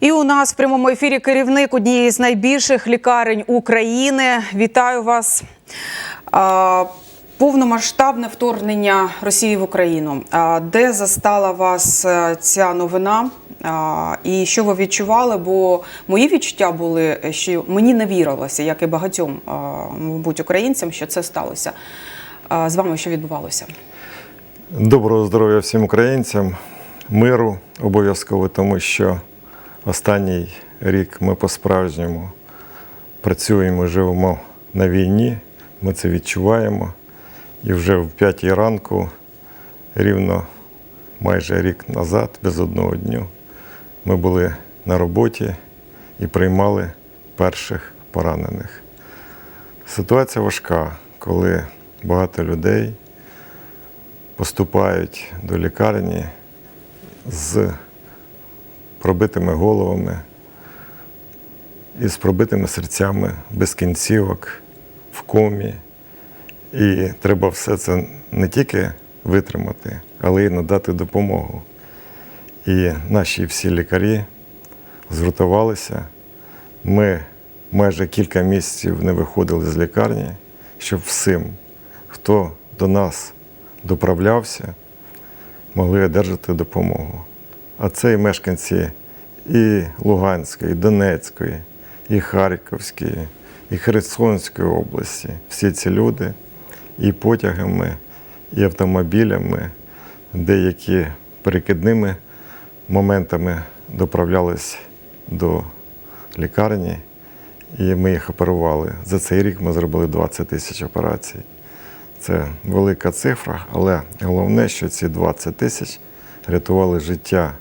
І у нас в прямому ефірі керівник однієї з найбільших лікарень України. Вітаю вас. Повномасштабне вторгнення Росії в Україну. Де застала вас е, ця новина? І що ви відчували? Бо мої відчуття були, що мені не вірилося, як і багатьом, мабуть, українцям, що це сталося. З вами що відбувалося? Доброго здоров'я всім українцям, миру обов'язково, тому що останній рік ми по-справжньому працюємо, живемо на війні, ми це відчуваємо. І вже в п'ятій ранку, рівно майже рік назад, без одного дню, ми були на роботі і приймали перших поранених. Ситуація важка, коли багато людей поступають до лікарні з пробитими головами і з пробитими серцями, без кінцівок, в комі. І треба все це не тільки витримати, але й надати допомогу. І наші всі лікарі згуртувалися. Ми майже кілька місяців не виходили з лікарні, щоб всім, хто до нас доправлявся, могли одержати допомогу. А це і мешканці і Луганської, і Донецької, і Харківської, і Херсонської області. Всі ці люди і потягами, і автомобілями, деякі перекидними моментами доправлялись до лікарні, і ми їх оперували. За цей рік ми зробили 20 тисяч операцій. Це велика цифра, але головне, що ці 20 тисяч рятували життя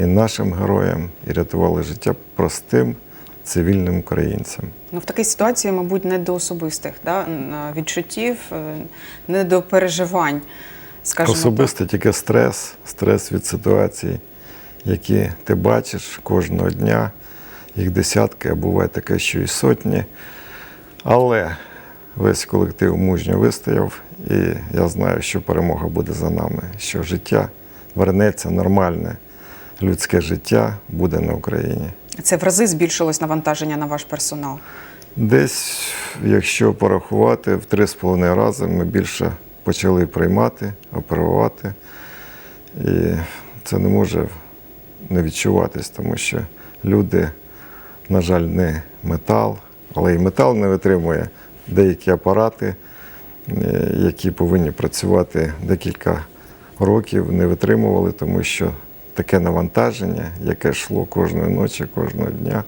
і нашим героям, і рятували життя простим цивільним українцям. Ну, в такій ситуації, мабуть, не до особистих да, відчуттів, е, не до переживань. Скажімо Особисто тільки стрес, стрес від ситуацій, які ти бачиш кожного дня. Їх десятки, а буває таке, що і сотні. Але весь колектив мужньо вистояв, і я знаю, що перемога буде за нами, що життя вернеться нормальне, людське життя буде на Україні. Це в рази збільшилось навантаження на ваш персонал. Десь, якщо порахувати, в три з половиною рази ми більше почали приймати, оперувати. І це не може не відчуватись, тому що люди, на жаль, не метал, але і метал не витримує деякі апарати, е, які повинні працювати декілька років, не витримували, тому що таке навантаження, яке йшло кожної ночі, кожного дня,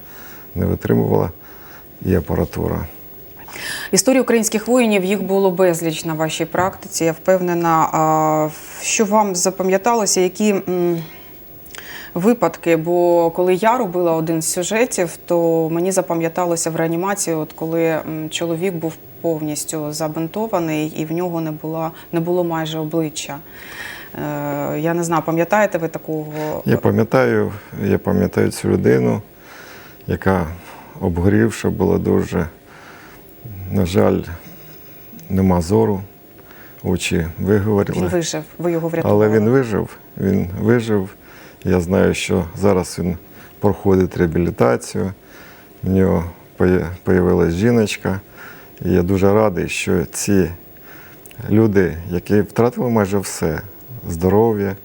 не витримувала і апаратура. Історії українських воїнів їх було безліч на вашій практиці. Я впевнена, що вам запам'яталося, які випадки? Бо коли я робила один з сюжетів, то мені запам'яталося в реанімації, от коли чоловік був повністю забинтований і в нього не було, не було майже обличчя. Е, Я не знаю, пам'ятаєте ви такого? Я пам'ятаю, я пам'ятаю цю людину, яка обгорівша була дуже. На жаль, нема зору, очі Він виговорили. вижив, ви його врятували. Але він вижив, він вижив. Я знаю, що зараз він проходить реабілітацію. В нього з'явилася жіночка. І я дуже радий, що ці люди, які втратили майже все, здоров'я,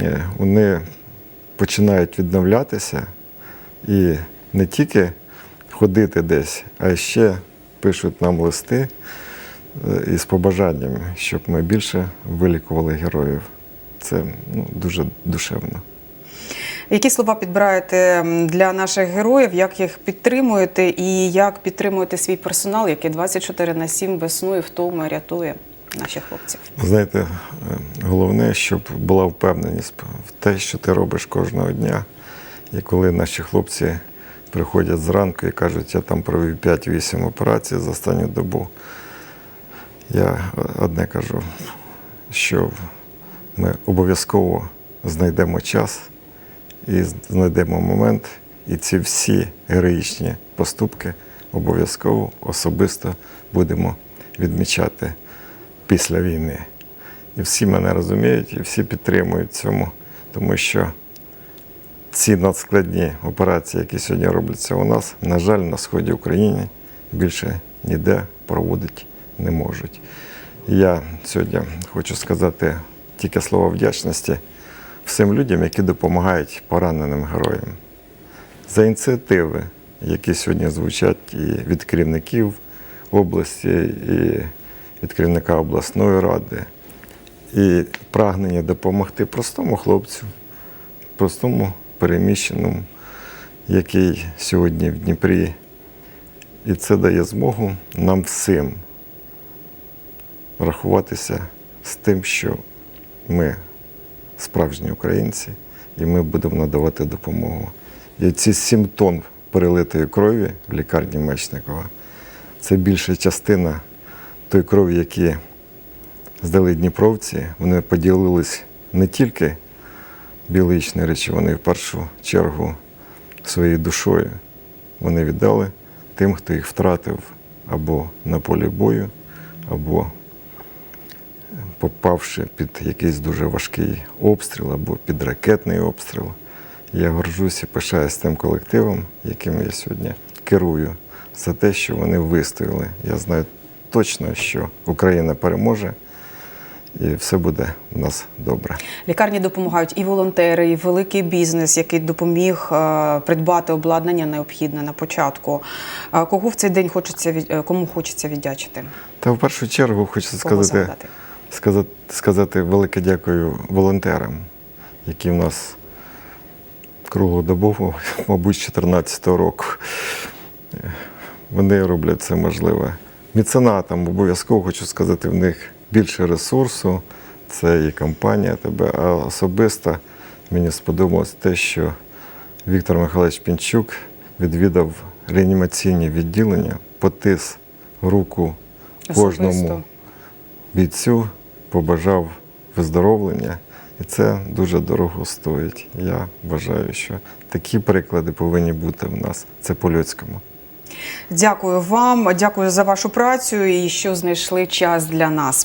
е, вони починають відновлятися і не тільки ходити десь, а ще пишуть нам листи е, із побажаннями, щоб ми більше вилікували героїв. Це ну, дуже душевно. Які слова підбираєте для наших героїв, як їх підтримуєте і як підтримуєте свій персонал, який 24 на 7 без сну і втоми рятує наших хлопців? Знаєте, е, головне, щоб була впевненість в те, що ти робиш кожного дня. І коли наші хлопці приходять зранку і кажуть, я там провів 5-8 операцій за останню добу, я одне кажу, що ми обов'язково знайдемо час і знайдемо момент, і ці всі героїчні поступки обов'язково особисто будемо відмічати після війни. І всі мене розуміють, і всі підтримують цьому, тому що ці надскладні операції, які сьогодні робляться у нас, на жаль, на сході України більше ніде проводити не можуть. Я сьогодні хочу сказати тільки слова вдячності всім людям, які допомагають пораненим героям. За ініціативи, які сьогодні звучать і від керівників області, і від керівника обласної ради, і прагнення допомогти простому хлопцю, простому переміщеному, який сьогодні в Дніпрі. І це дає змогу нам всім рахуватися з тим, що ми справжні українці, і ми будемо надавати допомогу. І ці 7 тонн перелитої крові в лікарні Мечникова це більша частина тої крові, які здали дніпровці. Вони поділились не тільки біологічні речі, вони в першу чергу своєю душою. Вони віддали тим, хто їх втратив або на полі бою, або попавши під якийсь дуже важкий обстріл або під ракетний обстріл. Я горжусь і пишаюсь тим колективом, яким я сьогодні керую, за те, що вони вистояли. Я знаю точно, що Україна переможе і все буде у нас добре. Лікарні допомагають і волонтери, і великий бізнес, який допоміг е, придбати обладнання необхідне на початку. Е, Кого в цей день хочеться від- е, кому хочеться віддячити? Та в першу чергу хочу сказати, сказати, сказати велике дякую волонтерам, які в нас круглодобово, мабуть, з 2014 року. Вони роблять це можливе. Меценатам обов'язково хочу сказати, в них більше ресурсу. Це і компанія тебе, а особисто мені сподобалось те, що Віктор Михайлович Пінчук відвідав реанімаційні відділення, потис руку кожному Особисто. бійцю, побажав виздоровлення. І це дуже дорого стоїть. Я вважаю, що такі приклади повинні бути в нас. Це по-людському. Дякую вам, дякую за вашу працю і що знайшли час для нас.